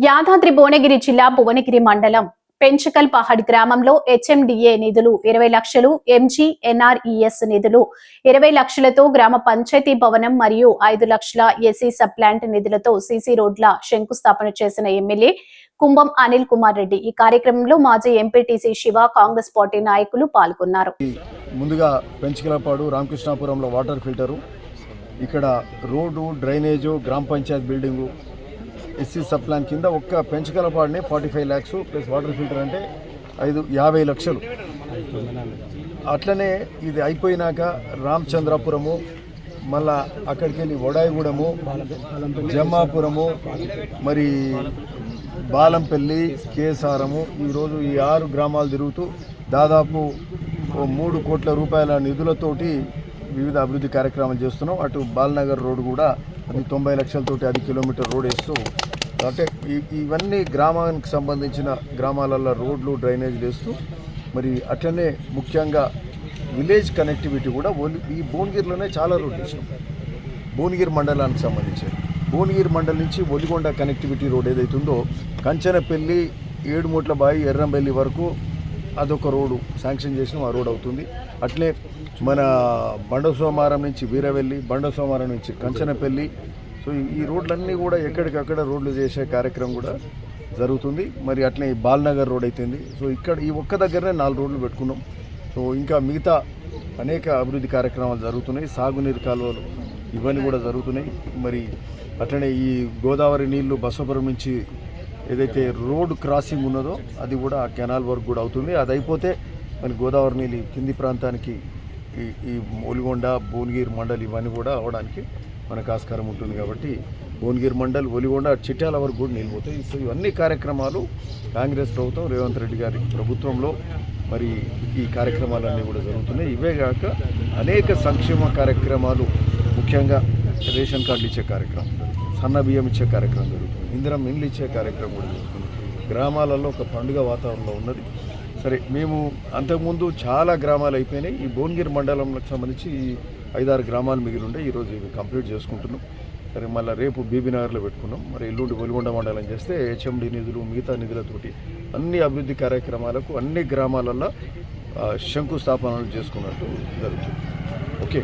యాదాద్రి భువనగిరి జిల్లా భువనగిరి మండలం పెంచకల్ పహాడ్ గ్రామంలో హెచ్ఎండిఏ నిధులు ఇరవై లక్షలు ఎంజీ ఎన్ఆర్ఈఎస్ నిధులు ఇరవై లక్షలతో గ్రామ పంచాయతీ భవనం మరియు ఐదు లక్షల ఎస్సీ సబ్ ప్లాంట్ నిధులతో సీసీ రోడ్ల శంకుస్థాపన చేసిన ఎమ్మెల్యే కుంభం అనిల్ కుమార్ రెడ్డి. ఈ కార్యక్రమంలో మాజీ ఎంపీటీసీ శివ కాంగ్రెస్ పార్టీ నాయకులు పాల్గొన్నారు. ముందుగా పెంచకలపాడు రామకృష్ణాపురంలో వాటర్ ఫిల్టరు ఇక్కడ రోడ్డు డ్రైనేజు గ్రామ panchayat building SC sub plan కింద ఒక్క పెంచకలపాడుని forty five lakhs plus water filter అంటే ఐదు యాభై లక్షలు. అట్లనే ఇది అయిపోయినాక రామచంద్రపురము మళ్ళా అక్కడికి వెళ్ళి వడాయిగూడెము జమ్మాపురము మరి బాలంపల్లి కేసారము ఈరోజు ఈ ఆరు గ్రామాలు తిరుగుతూ దాదాపు ఓ మూడు కోట్ల రూపాయల నిధులతోటి వివిధ అభివృద్ధి కార్యక్రమాలు చేస్తున్నాం. అటు బాలనగర్ రోడ్డు కూడా అది తొంభై లక్షలతోటి అది కిలోమీటర్ రోడ్ వేస్తూ అంటే ఇవన్నీ గ్రామానికి సంబంధించిన గ్రామాలలో రోడ్లు డ్రైనేజ్ వేస్తూ మరి అట్లనే ముఖ్యంగా విలేజ్ కనెక్టివిటీ కూడా ఈ భువనగిరిలోనే చాలా రోడ్లు వేసాం భువనగిరి మండలానికి సంబంధించి భువనగిరి మండలం నుంచి ఒలిగొండ కనెక్టివిటీ రోడ్ ఏదైతుందో కంచనపల్లి ఏడుమూట్ల బాయి ఎర్రంబెల్లి వరకు అదొక రోడ్డు శాంక్షన్ చేసిన ఆ రోడ్ అవుతుంది. అట్లే మన బండ సోమారం నుంచి వీరవెల్లి బండ సోమారం నుంచి కంచనపల్లి సో ఈ- రోడ్లన్నీ కూడా ఎక్కడికక్కడ రోడ్లు చేసే కార్యక్రమం కూడా జరుగుతుంది. మరి అట్లే ఈ బాల్నగర్ రోడ్ అయితుంది. సో ఇక్కడ ఈ ఒక్క దగ్గరనే నాలుగు రోడ్లు పెట్టుకున్నాం. సో ఇంకా మిగతా అనేక అభివృద్ధి కార్యక్రమాలు జరుగుతున్నాయి. సాగునీరు కాలువలు ఇవన్నీ కూడా జరుగుతున్నాయి. మరి అట్లనే ఈ గోదావరి నీళ్ళు బసవపురం నుంచి ఏదైతే రోడ్ క్రాసింగ్ ఉన్నదో అది కూడా ఆ కెనాల్ వర్క్ కూడా అవుతుంది. అది అయిపోతే మన గోదావరి నీళ్ళు కింది ప్రాంతానికి ఈ ఈ ఒలిగొండ భువనగిరి మండలి ఇవన్నీ కూడా అవడానికి మనకు ఆస్కారం ఉంటుంది కాబట్టి భువనగిరి మండల్ ఒలిగొండ చిట్యాల వరకు కూడా నిలిపోతాయి. సో ఇవన్నీ కార్యక్రమాలు కాంగ్రెస్ ప్రభుత్వం రేవంత్ రెడ్డి గారి ప్రభుత్వంలో మరి ఈ కార్యక్రమాలన్నీ కూడా జరుగుతున్నాయి. ఇవే కాక అనేక సంక్షేమ కార్యక్రమాలు ముఖ్యంగా రేషన్ కార్డులు ఇచ్చే కార్యక్రమం సన్న బియ్యం ఇచ్చే కార్యక్రమం జరుగుతుంది. ఇందిరం ఇండ్లు ఇచ్చే కార్యక్రమం కూడా జరుగుతుంది. గ్రామాలలో ఒక పండుగ వాతావరణంలో ఉన్నది. సరే మేము అంతకుముందు చాలా గ్రామాలు అయిపోయినాయి. ఈ భువనగిరి మండలంకి సంబంధించి ఈ ఐదారు గ్రామాలు మిగిలి ఉండే ఈరోజు ఇవి కంప్లీట్ చేసుకుంటున్నాం. సరే మళ్ళీ రేపు బీబీనగర్లో పెట్టుకున్నాం. మరి ఎల్లుండి వెలుగొండ మండలం చేస్తే హెచ్ఎండి నిధులు మిగతా నిధులతోటి అన్ని అభివృద్ధి కార్యక్రమాలకు అన్ని గ్రామాలలో శంకుస్థాపనలు చేసుకున్నట్టు జరుగుతుంది. ఓకే?